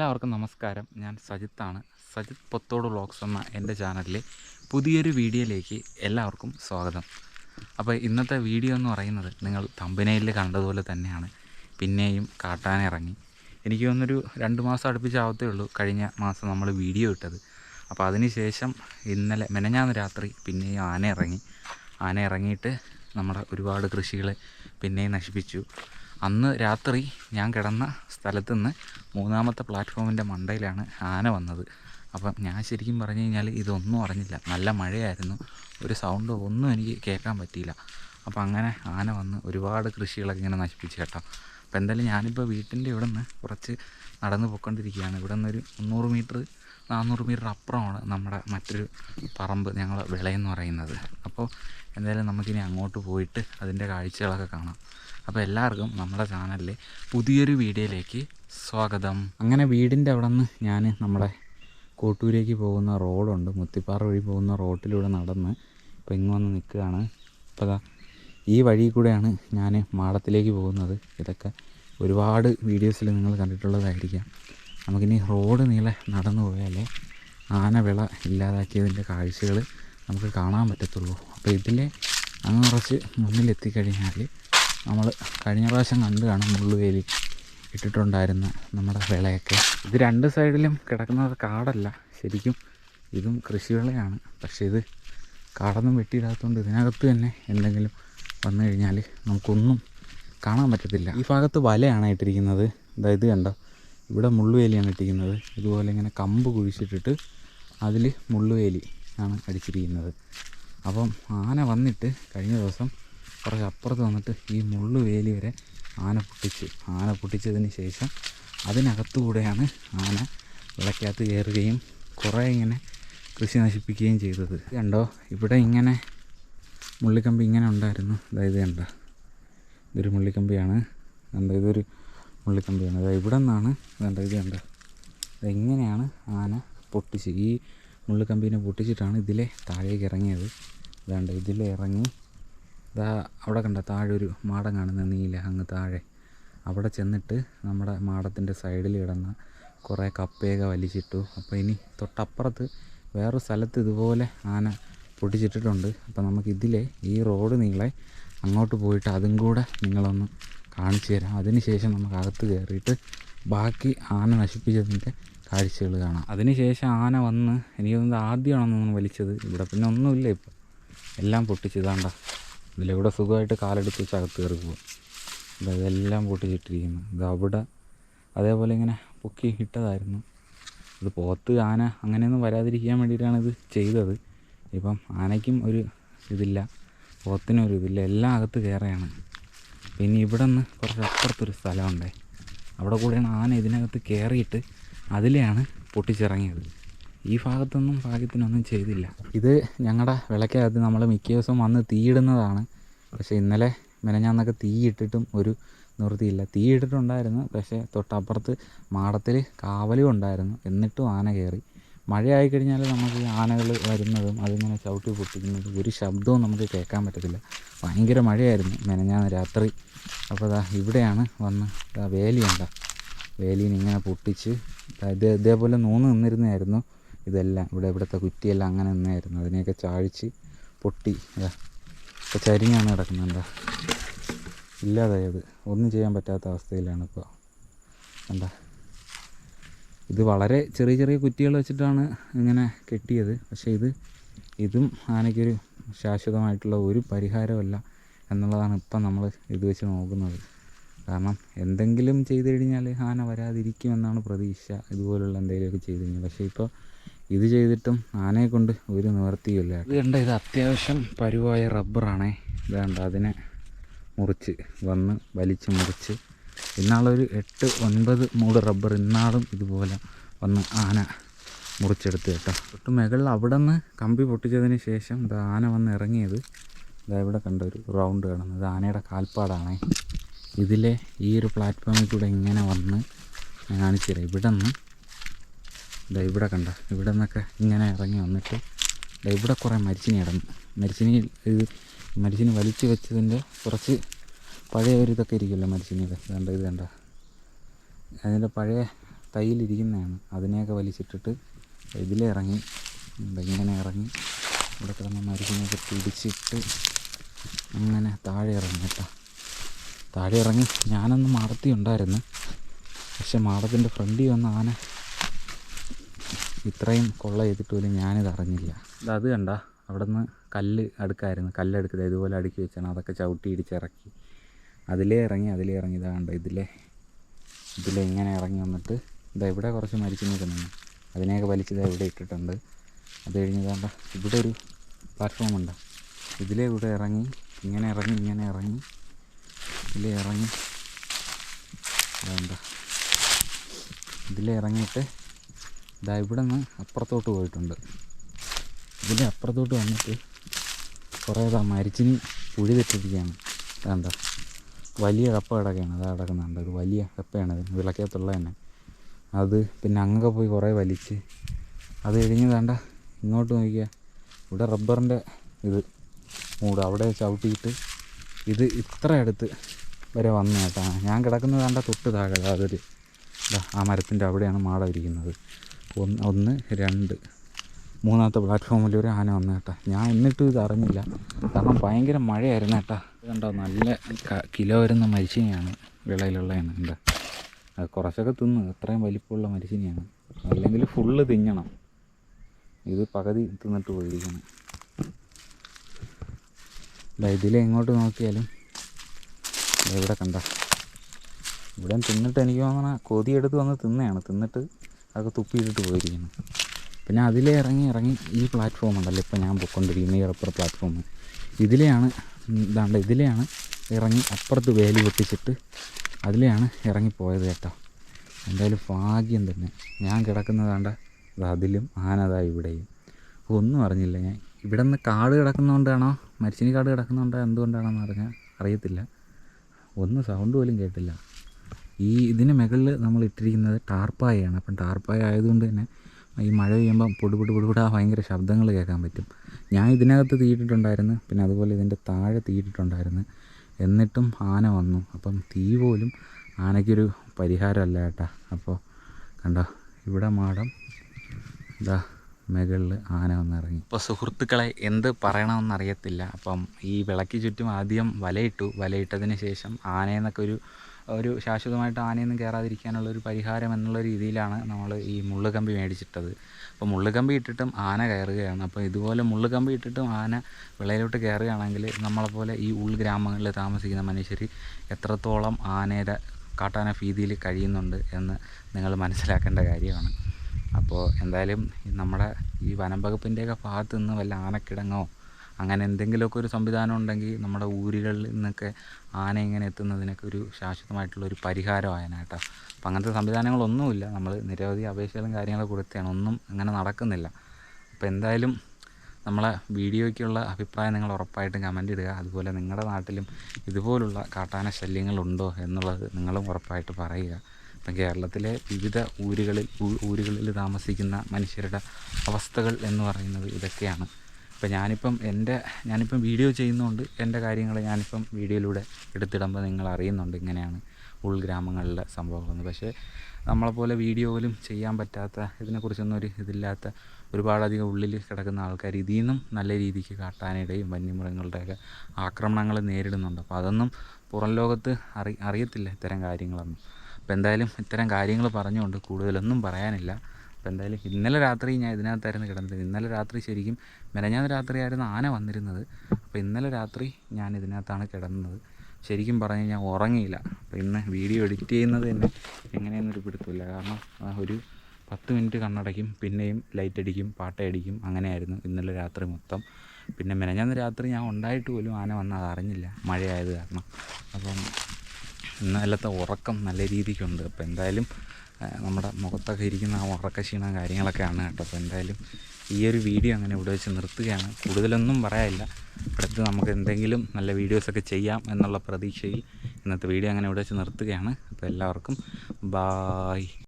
എല്ലാവർക്കും നമസ്കാരം. ഞാൻ സജിത്താണ്. സജിത് പൊത്തോട് വ്ളോഗ്സ് എന്ന എന്റെ ചാനലിലെ പുതിയൊരു വീഡിയോയിലേക്ക് എല്ലാവർക്കും സ്വാഗതം. അപ്പോൾ ഇന്നത്തെ വീഡിയോ എന്ന് പറയുന്നത് നിങ്ങൾ തമ്പനയിൽ കണ്ടതുപോലെ തന്നെയാണ്. പിന്നെയും കാട്ടാൻ ഇറങ്ങി. എനിക്ക് തോന്നുന്നൊരു രണ്ട് മാസം അടുപ്പിച്ചാവത്തേ ഉള്ളൂ കഴിഞ്ഞ മാസം നമ്മൾ വീഡിയോ ഇട്ടത്. അപ്പോൾ അതിന് ശേഷം ഇന്നലെ മെനഞ്ഞാന്ന് രാത്രി പിന്നെയും ആന ഇറങ്ങി. ആന ഇറങ്ങിയിട്ട് നമ്മുടെ ഒരുപാട് കൃഷികൾ പിന്നെയും നശിപ്പിച്ചു. അന്ന് രാത്രി ഞാൻ കിടന്ന സ്ഥലത്തു നിന്ന് മൂന്നാമത്തെ പ്ലാറ്റ്ഫോമിന്റെ മണ്ടയിലാണ് ആന വന്നത്. അപ്പം ഞാൻ ശരിക്കും പറഞ്ഞു കഴിഞ്ഞാൽ ഇതൊന്നും അറിഞ്ഞില്ല. നല്ല മഴയായിരുന്നു. ഒരു സൗണ്ട് ഒന്നും എനിക്ക് കേൾക്കാൻ പറ്റിയില്ല. അപ്പോൾ അങ്ങനെ ആന വന്ന് ഒരുപാട് കൃഷികളൊക്കെ ഇങ്ങനെ നശിപ്പിച്ച് കേട്ടോ. അപ്പോൾ എന്തായാലും ഞാനിപ്പോൾ വീട്ടിന്റെ ഇവിടെ നിന്ന് കുറച്ച് നടന്ന് പോയിക്കൊണ്ടിരിക്കുകയാണ്. ഇവിടെ നിന്നൊരു മുന്നൂറ് മീറ്റർ നാനൂറ് മീറ്റർ അപ്പുറമാണ് നമ്മുടെ മറ്റൊരു പറമ്പ് ഞങ്ങൾ വിളയെന്ന് പറയുന്നത്. അപ്പോൾ എന്തായാലും നമുക്കിനി അങ്ങോട്ട് പോയിട്ട് അതിന്റെ കാഴ്ചകളൊക്കെ കാണാം. അപ്പോൾ എല്ലാവർക്കും നമ്മുടെ ചാനലിലെ പുതിയൊരു വീഡിയോയിലേക്ക് സ്വാഗതം. അങ്ങനെ വീടിന്റെ അവിടെ നിന്ന് ഞാൻ നമ്മുടെ കോട്ടൂരേക്ക് പോകുന്ന റോഡുണ്ട്. മുത്തിപ്പാറ വഴി പോകുന്ന റോഡിലൂടെ നടന്ന് ഇപ്പോൾ ഇങ്ങ് വന്ന് നിൽക്കുകയാണ്. ഇപ്പോൾ ദാ ഈ വഴി കൂടെയാണ് ഞാൻ മാടത്തിലേക്ക് പോകുന്നത്. ഇതൊക്കെ ഒരുപാട് വീഡിയോസിൽ നിങ്ങൾ കണ്ടിട്ടുള്ളതായിരിക്കാം. നമുക്കിനി റോഡ് നീളെ നടന്നു പോയാലേ ആനവിള ഇല്ലാതാക്കിയതിന്റെ കാഴ്ചകൾ നമുക്ക് കാണാൻ പറ്റത്തുള്ളൂ. അപ്പോൾ ഇതിലെ അങ്ങ് കുറച്ച് മുന്നിലെത്തിക്കഴിഞ്ഞാൽ നമ്മൾ കഴിഞ്ഞ പ്രാവശ്യം കണ്ടു കാണും മുള്ളുവേലി ഇട്ടിട്ടുണ്ടായിരുന്ന നമ്മുടെ വിളയൊക്കെ. ഇത് രണ്ട് സൈഡിലും കിടക്കുന്നത് കാടല്ല ശരിക്കും ഇതും കൃഷിവിളയാണ് പക്ഷേ ഇത് കാടൊന്നും വെട്ടിയിടാത്തതുകൊണ്ട് ഇതിനകത്ത് തന്നെ എന്തെങ്കിലും വന്നു കഴിഞ്ഞാൽ നമുക്കൊന്നും കാണാൻ പറ്റത്തില്ല. ഈ ഭാഗത്ത് വലയാണ് ഇട്ടിരിക്കുന്നത്. ഇതായത് കണ്ടോ? ഇവിടെ മുള്ളുവേലിയാണ് ഇട്ടിരിക്കുന്നത് ഇതുപോലെ ഇങ്ങനെ കമ്പ് കുഴിച്ചിട്ടിട്ട് അതിൽ മുള്ളുവേലി ആണ് അടിച്ചിരിക്കുന്നത്. അപ്പം ആന വന്നിട്ട് കഴിഞ്ഞ ദിവസം കുറച്ച് അപ്പുറത്ത് വന്നിട്ട് ഈ മുള്ളുവേലി വരെ ആന പൊട്ടിച്ച് ആന പൊട്ടിച്ചതിന് ശേഷം അതിനകത്തുകൂടെയാണ് ആന വിളക്കകത്ത് കയറുകയും കുറേ ഇങ്ങനെ കൃഷി നശിപ്പിക്കുകയും ചെയ്തത്. കണ്ടോ? ഇവിടെ ഇങ്ങനെ മുള്ളിക്കമ്പി ഇങ്ങനെ ഉണ്ടായിരുന്നു. അതായത് കണ്ടോ? ഇതൊരു മുള്ളിക്കമ്പിയാണ്. കണ്ടോ? ഇതൊരു മുള്ളിക്കമ്പിയാണ് അതായത് ഇവിടെ നിന്നാണ് വേണ്ട ഇത് വേണ്ട ഇങ്ങനെയാണ് ആന പൊട്ടിച്ച് ഈ മുള്ളിക്കമ്പീനെ പൊട്ടിച്ചിട്ടാണ് ഇതിലെ താഴേക്ക് ഇറങ്ങിയത്. ഇതാണ്ട് ഇതിലെ ഇറങ്ങി ഇതാ അവിടെ കണ്ട താഴെ ഒരു മാടം കാണുന്ന നീല അങ്ങ് താഴെ. അവിടെ ചെന്നിട്ട് നമ്മുടെ മാടത്തിന്റെ സൈഡിൽ കിടന്ന കുറേ കപ്പയൊക്കെ വലിച്ചിട്ടു. അപ്പോൾ ഇനി തൊട്ടപ്പുറത്ത് വേറൊരു സ്ഥലത്ത് ഇതുപോലെ ആന പൊട്ടിച്ചിട്ടിട്ടുണ്ട്. അപ്പോൾ നമുക്ക് ഇതിലെ ഈ റോഡ് നീളെ അങ്ങോട്ട് പോയിട്ട് അതും കൂടെ നിങ്ങളൊന്ന് കാണിച്ചു തരാം. അതിനുശേഷം നമുക്ക് അകത്ത് കയറിയിട്ട് ബാക്കി ആന നശിപ്പിച്ചതിന്റെ കാഴ്ചകൾ കാണാം. അതിനുശേഷം ആന വന്ന് എനിക്ക് തോന്നുന്നത് ആദ്യമാണെന്ന് വലിച്ചത്? ഇവിടെ പിന്നെ ഒന്നുമില്ല ഇപ്പോൾ എല്ലാം പൊട്ടിച്ചതാണ്ട ഇതിലെവിടെ സുഖമായിട്ട് കാലെടുത്ത് വെച്ച് അകത്ത് കയറി പോകും ഇത് ഇതെല്ലാം പൊട്ടിച്ചിട്ടിരിക്കുന്നു. ഇത് അവിടെ അതേപോലെ ഇങ്ങനെ പൊക്കി ഇട്ടതായിരുന്നു. ഇത് പോത്ത് ആന അങ്ങനെയൊന്നും വരാതിരിക്കാൻ വേണ്ടിയിട്ടാണ് ഇത് ചെയ്തത്. ഇപ്പം ആനയ്ക്കും ഒരു ഇതില്ല പോത്തിനും ഒരു ഇതില്ല. എല്ലാം അകത്ത് കയറുകയാണ്. പിന്നെ ഇവിടെ നിന്ന് കുറച്ച് അപ്പുറത്തൊരു സ്ഥലമുണ്ടേ. അവിടെ കൂടെയാണ് ആന ഇതിനകത്ത് കയറിയിട്ട് അതിലെയാണ് പൊട്ടിച്ചിറങ്ങിയത്. ഈ ഭാഗത്തൊന്നും ഭാഗ്യത്തിനൊന്നും ചെയ്തില്ല. ഇത് ഞങ്ങളുടെ വിളക്കകത്ത് നമ്മൾ മിക്ക ദിവസവും വന്ന് തീയിടുന്നതാണ്. പക്ഷേ ഇന്നലെ മെനഞ്ഞാന്നൊക്കെ തീയിട്ടിട്ടും ഒരു നിവൃത്തിയില്ല. തീയിട്ടിട്ടുണ്ടായിരുന്നു പക്ഷേ തൊട്ടപ്പുറത്ത് മാടത്തിൽ കാവലും ഉണ്ടായിരുന്നു. എന്നിട്ടും ആന കയറി മഴയായി കഴിഞ്ഞാൽ നമുക്ക് ഈ ആനകൾ വരുന്നതും അതിങ്ങനെ ചവിട്ടി പൊട്ടിക്കുന്നതും ഒരു ശബ്ദവും നമുക്ക് കേൾക്കാൻ പറ്റത്തില്ല. ഭയങ്കര മഴയായിരുന്നു മെനഞ്ഞാന്ന് രാത്രി. അപ്പോൾ ദാ ഇവിടെയാണ് വന്ന് ദാ വേലിയുണ്ട വേലീനെ ഇങ്ങനെ പൊട്ടിച്ച് ഇത് ഇതേപോലെ നൂന്ന് നിന്നിരുന്നായിരുന്നു ഇതെല്ലാം ഇവിടെ ഇവിടുത്തെ കുറ്റിയെല്ലാം അങ്ങനെ നിന്നായിരുന്നു അതിനെയൊക്കെ ചാഴിച്ച് പൊട്ടി. ഇപ്പോൾ ചരിഞ്ഞാണ് കിടക്കുന്നത് ഇല്ലാതായത്. ഒന്നും ചെയ്യാൻ പറ്റാത്ത അവസ്ഥയിലാണ് ഇപ്പോൾ എന്താ ഇത് വളരെ ചെറിയ ചെറിയ കുറ്റികൾ വെച്ചിട്ടാണ് ഇങ്ങനെ കെട്ടിയത്. പക്ഷേ ഇത് ഇതും ആനയ്ക്കൊരു ശാശ്വതമായിട്ടുള്ള ഒരു പരിഹാരമല്ല എന്നുള്ളതാണ് ഇപ്പം നമ്മൾ ഇത് വെച്ച് നോക്കുന്നത്. കാരണം എന്തെങ്കിലും ചെയ്തു കഴിഞ്ഞാൽ ആന വരാതിരിക്കുമെന്നാണ് പ്രതീക്ഷ ഇതുപോലുള്ള എന്തെങ്കിലുമൊക്കെ ചെയ്തു കഴിഞ്ഞാൽ. പക്ഷേ ഇപ്പോൾ ഇത് ചെയ്തിട്ടും ആനയെ കൊണ്ട് ഒരു നിവർത്തിയില്ല ഇത് കണ്ട ഇത് അത്യാവശ്യം പരുവായ റബ്ബറാണേ. ഇത് കണ്ട അതിനെ മുറിച്ച് വന്ന് വലിച്ച് മുറിച്ച് ഇന്നാളൊരു എട്ട് ഒൻപത് മൂട് റബ്ബർ ഇന്നാളും ഇതുപോലെ വന്ന് ആന മുറിച്ചെടുത്ത് കേട്ടോ. തൊട്ട് മുകളിൽ അവിടെ നിന്ന് കമ്പി പൊട്ടിച്ചതിന് ശേഷം ഇത് ആന വന്ന് ഇറങ്ങിയത് ഇതാ ഇവിടെ കണ്ട ഒരു റൗണ്ട് കാണുന്നത് ആനയുടെ കാൽപ്പാടാണേ. ഇതിലെ ഈ ഒരു പ്ലാറ്റ്ഫോമിൽ കൂടെ ഇങ്ങനെ വന്ന് ഞാൻ കാണിച്ചു തരാം. ഇവിടെ നിന്ന് ഇതാ ഇവിടെ കണ്ട ഇവിടെ നിന്നൊക്കെ ഇങ്ങനെ ഇറങ്ങി വന്നിട്ട് ഇതാ ഇവിടെ കുറേ മരിച്ചിനി കിടന്നു മരിച്ചിനി ഇത് മരിച്ചിനി വലിച്ചു വെച്ചതിന്റെ കുറച്ച് പഴയ ഒരു ഇതൊക്കെ ഇരിക്കുമല്ലോ മരിച്ചിനിയുടെ കണ്ട ഇത് കണ്ട. അതിന്റെ പഴയ തൈയിലിരിക്കുന്നതാണ് അതിനെയൊക്കെ വലിച്ചിട്ടിട്ട് ഇതിലിറങ്ങി ഇങ്ങനെ ഇറങ്ങി ഇവിടെ കിടന്ന മരുന്നിനൊക്കെ പിടിച്ചിട്ട് അങ്ങനെ താഴെ ഇറങ്ങി കേട്ടോ. താഴെ ഇറങ്ങി. ഞാനൊന്ന് മാടത്തി ഉണ്ടായിരുന്നു. പക്ഷെ മാടത്തിന്റെ ഫ്രണ്ടിൽ വന്ന ആന ഇത്രയും കൊള്ള ചെയ്തിട്ട് പോലും ഞാനിത് അറിഞ്ഞില്ല. അത് കണ്ട. അവിടെ നിന്ന് കല്ല് അടുക്കായിരുന്നു. കല്ലെടുക്കുക ഇതുപോലെ അടുക്കി വെച്ചാണ്. അതൊക്കെ ചവിട്ടി ഇടിച്ചിറക്കി അതിലേ ഇറങ്ങി അതിലേ ഇറങ്ങി. ഇതാ കണ്ട ഇതിലെ. ഇതിലെ ഇങ്ങനെ ഇറങ്ങി വന്നിട്ട് ഇതാ ഇവിടെ കുറച്ച് മരിച്ചു നിൽക്കുന്നുണ്ട് അതിനെയൊക്കെ വലിച്ചത് ഇവിടെ ഇട്ടിട്ടുണ്ട്. അത് കഴിഞ്ഞ് ഇതാണ്ട ഇവിടെ ഒരു പ്ലാറ്റ്ഫോം ഉണ്ട്. ഇതിലെ ഇവിടെ ഇറങ്ങി ഇങ്ങനെ ഇറങ്ങി ഇങ്ങനെ ഇറങ്ങി. ഇതിലെ ഇറങ്ങി. വേണ്ട ഇതിലെ ഇറങ്ങിയിട്ട് ഇതാ ഇവിടെ നിന്ന് അപ്പുറത്തോട്ട് പോയിട്ടുണ്ട്. ഇതിന്റെ അപ്പുറത്തോട്ട് വന്നിട്ട് കുറേ ഇതാ മരിച്ചിനി പുഴി തെറ്റിരിക്കുകയാണ് വേണ്ട വലിയ കപ്പ കിടക്കുകയാണ് അത് കിടക്കുന്നുണ്ട് ഒരു വലിയ കപ്പയാണ് അത് വിളക്കകത്തുള്ള തന്നെ. അത് പിന്നെ അങ്ങൊക്കെ പോയി കുറേ വലിച്ച്. അത് കഴിഞ്ഞ് വേണ്ട ഇങ്ങോട്ട് നോക്കിയാൽ ഇവിടെ റബ്ബറിന്റെ ഇത് മൂട് അവിടെ ചവിട്ടിയിട്ട് ഇത് ഇത്ര അടുത്ത് വരെ വന്നു കേട്ടാ. ഞാൻ കിടക്കുന്നത് കണ്ട തൊട്ട് താഴെ. അതൊരു ആ മരത്തിന്റെ അവിടെയാണ് മാട ഇരിക്കുന്നത്. ഒന്ന് ഒന്ന് രണ്ട്. മൂന്നാമത്തെ പ്ലാറ്റ്ഫോമിൽ ഒരു ആന വന്നു കേട്ടോ ഞാൻ എന്നിട്ടും ഇത് അറിഞ്ഞില്ല. കാരണം ഭയങ്കര മഴയായിരുന്നു കേട്ടോ കണ്ടോ നല്ല കിലോ വരുന്ന മരിച്ചിനെയാണ് വിളയിലുള്ളതാണ് അത് കുറച്ചൊക്കെ തിന്നു അത്രയും വലിപ്പമുള്ള മരിച്ചിനെയാണ് അല്ലെങ്കിൽ ഫുള്ള് തിന്നണം. ഇത് പകുതി തിന്നിട്ട് പോയിരിക്കണം ഇതിൽ എങ്ങോട്ട് നോക്കിയാലും എവിടെ കണ്ട? ഇവിടെ തിന്നിട്ട് എനിക്ക് തോന്നണ കൊതിയെടുത്ത് വന്ന് തിന്നയാണ്. തിന്നിട്ട് അതൊക്കെ തുപ്പിയിട്ടിട്ട് പോയിരിക്കുന്നു. പിന്നെ അതിലേ ഇറങ്ങി ഇറങ്ങി ഈ പ്ലാറ്റ്ഫോം ഉണ്ടല്ലോ. ഇപ്പോൾ ഞാൻ പൊയ്ക്കൊണ്ടിരിക്കുന്ന ഈ റബ്ബർ പ്ലാറ്റ്ഫോം ഇതിലെയാണ് ഇതാണ്ട് ഇതിലെയാണ് ഇറങ്ങി അപ്പുറത്ത് വേലി പൊട്ടിച്ചിട്ട് അതിലെയാണ് ഇറങ്ങിപ്പോയത് കേട്ടോ. എന്തായാലും ഭാഗ്യം തന്നെ. ഞാൻ കിടക്കുന്നതാണ്ട അതിലും ആനതാ ഇവിടെയും. ഒന്നും അറിഞ്ഞില്ല ഞാൻ. ഇവിടെ നിന്ന് കാട് കിടക്കുന്നതുകൊണ്ടാണോ മരിച്ചിനി കാട് കിടക്കുന്നതുകൊണ്ടോ എന്തുകൊണ്ടാണെന്ന് അറിഞ്ഞാൽ അറിയത്തില്ല. ഒന്ന് സൗണ്ട് പോലും കേട്ടില്ല. ഈ ഇതിന് മുകളിൽ നമ്മൾ ഇട്ടിരിക്കുന്നത് ടാർപ്പായാണ് അപ്പം ടാർപ്പായ ആയതുകൊണ്ട് തന്നെ ഈ മഴ പെയ്യുമ്പം പൊടി പൊടി പൊടിപൊടാ ഭയങ്കര ശബ്ദങ്ങൾ കേൾക്കാൻ പറ്റും. ഞാൻ ഇതിനകത്ത് തീയിട്ടിട്ടുണ്ടായിരുന്നു പിന്നെ അതുപോലെ ഇതിന്റെ താഴെ തീയിട്ടിട്ടുണ്ടായിരുന്നു. എന്നിട്ടും ആന വന്നു. അപ്പം തീ പോലും ആനയ്ക്കൊരു പരിഹാരമല്ല കേട്ടാ. അപ്പോൾ കണ്ടോ ഇവിടെ മാടം ഇതാ മുകളിൽ ആന വന്നിറങ്ങി. ഇപ്പോൾ സുഹൃത്തുക്കളെ എന്ത് പറയണമെന്നറിയത്തില്ല. അപ്പം ഈ വിളക്ക് ചുറ്റും ആദ്യം വലയിട്ടു. വലയിട്ടതിന് ശേഷം ആനയെന്നൊക്കെ ഒരു ഒരു ശാശ്വതമായിട്ട് ആനയൊന്നും കയറാതിരിക്കാനുള്ള ഒരു പരിഹാരം എന്നുള്ള രീതിയിലാണ് നമ്മൾ ഈ മുള്ളുകമ്പി മേടിച്ചിട്ടത്. അപ്പോൾ മുള്ളുകമ്പി ഇട്ടിട്ടും ആന കയറുകയാണ്. അപ്പോൾ ഇതുപോലെ മുള്ളുകമ്പി ഇട്ടിട്ടും ആന വിളയിലോട്ട് കയറുകയാണെങ്കിൽ നമ്മളെപ്പോലെ ഈ ഉൾഗ്രാമങ്ങളിൽ താമസിക്കുന്ന മനുഷ്യർ എത്രത്തോളം ആനയുടെ കാട്ടാന ഭീതിയിൽ കഴിയുന്നുണ്ട് എന്ന് നിങ്ങൾ മനസ്സിലാക്കേണ്ട കാര്യമാണ്. അപ്പോൾ എന്തായാലും നമ്മുടെ ഈ വനം വകുപ്പിന്റെയൊക്കെ ഭാഗത്ത് നിന്ന് വല്ല ആനക്കിടങ്ങോ അങ്ങനെ എന്തെങ്കിലുമൊക്കെ ഒരു സംവിധാനം ഉണ്ടെങ്കിൽ നമ്മുടെ ഊരുകളിൽ നിന്നൊക്കെ ആന ഇങ്ങനെ എത്തുന്നതിനൊക്കെ ഒരു ശാശ്വതമായിട്ടുള്ള ഒരു കേട്ടോ. അപ്പം അങ്ങനത്തെ സംവിധാനങ്ങളൊന്നുമില്ല. നമ്മൾ നിരവധി അപേക്ഷകളും കാര്യങ്ങളും കൊടുത്തതാണ് ഒന്നും അങ്ങനെ നടക്കുന്നില്ല. അപ്പോൾ എന്തായാലും നമ്മളെ വീഡിയോയ്ക്കുള്ള അഭിപ്രായം നിങ്ങൾ ഉറപ്പായിട്ടും കമന്റ് ഇടുക. അതുപോലെ നിങ്ങളുടെ നാട്ടിലും ഇതുപോലുള്ള കാട്ടാന ശല്യങ്ങളുണ്ടോ എന്നുള്ളത് നിങ്ങളും ഉറപ്പായിട്ട് പറയുക. ഇപ്പം കേരളത്തിലെ വിവിധ ഊരുകളിൽ ഊരുകളിൽ താമസിക്കുന്ന മനുഷ്യരുടെ അവസ്ഥകൾ എന്ന് പറയുന്നത് ഇതൊക്കെയാണ്. ഇപ്പം ഞാനിപ്പം എന്റെ ഞാനിപ്പം വീഡിയോ ചെയ്യുന്നതുകൊണ്ട് എന്റെ കാര്യങ്ങൾ ഞാനിപ്പം വീഡിയോയിലൂടെ എടുത്തിടുമ്പോൾ നിങ്ങൾ അറിയുന്നുണ്ട് ഇങ്ങനെയാണ് ഉൾഗ്രാമങ്ങളിലെ സംഭവങ്ങളെന്ന് പക്ഷേ നമ്മളെപ്പോലെ വീഡിയോ പോലും ചെയ്യാൻ പറ്റാത്ത ഇതിനെക്കുറിച്ചൊന്നും ഒരു ഇതില്ലാത്ത ഒരുപാടധികം ഉള്ളിൽ കിടക്കുന്ന ആൾക്കാർ ഇതിൽ നിന്നും നല്ല രീതിക്ക് കാട്ടാനിടയും വന്യമൃഗങ്ങളുടെയൊക്കെ ആക്രമണങ്ങൾ നേരിടുന്നുണ്ട്. അപ്പോൾ അതൊന്നും പുറം ലോകത്ത് അറി അറിയത്തില്ല ഇത്തരം കാര്യങ്ങളൊന്നും. അപ്പോൾ എന്തായാലും ഇത്തരം കാര്യങ്ങൾ പറഞ്ഞുകൊണ്ട് കൂടുതലൊന്നും പറയാനില്ല. അപ്പോൾ എന്തായാലും ഇന്നലെ രാത്രി ഞാൻ ഇതിനകത്തായിരുന്നു കിടന്നത് ഇന്നലെ രാത്രി ശരിക്കും മെനഞ്ഞാന്ന് രാത്രിയായിരുന്നു ആന വന്നിരുന്നത്. അപ്പോൾ ഇന്നലെ രാത്രി ഞാൻ ഇതിനകത്താണ് കിടന്നത്. ശരിക്കും പറഞ്ഞു ഞാൻ ഉറങ്ങിയില്ല. അപ്പോൾ ഇന്ന് വീഡിയോ എഡിറ്റ് ചെയ്യുന്നത് തന്നെ എങ്ങനെയെന്നൊരു പിടുത്തമില്ല. കാരണം ഒരു പത്ത് മിനിറ്റ് കണ്ണടയ്ക്കും പിന്നെയും ലൈറ്റ് അടിക്കും പാട്ടയടിക്കും അങ്ങനെയായിരുന്നു ഇന്നലെ രാത്രി മൊത്തം. പിന്നെ മെനഞ്ഞാന്ന് രാത്രി ഞാൻ ഉണ്ടായിട്ട് പോലും ആന വന്ന് അത് അറിഞ്ഞില്ല. മഴയായത് കാരണം. അപ്പം ഇന്നലത്തെ ഉറക്കം നല്ല രീതിക്കുണ്ട്. അപ്പോൾ എന്തായാലും നമ്മുടെ മുഖത്തൊക്കെ ഇരിക്കുന്ന ആ ഉറക്കക്ഷീണം കാര്യങ്ങളൊക്കെയാണ് കേട്ടോ. അപ്പോൾ എന്തായാലും ഈ ഒരു വീഡിയോ അങ്ങനെ ഇവിടെ വെച്ച് നിർത്തുകയാണ്. കൂടുതലൊന്നും പറയാനില്ല. അടുത്ത് നമുക്ക് എന്തെങ്കിലും നല്ല വീഡിയോസൊക്കെ ചെയ്യാം എന്നുള്ള പ്രതീക്ഷയിൽ ഇന്നത്തെ വീഡിയോ അങ്ങനെ ഇവിടെ വെച്ച് നിർത്തുകയാണ്. അപ്പോൾ എല്ലാവർക്കും ബായ്.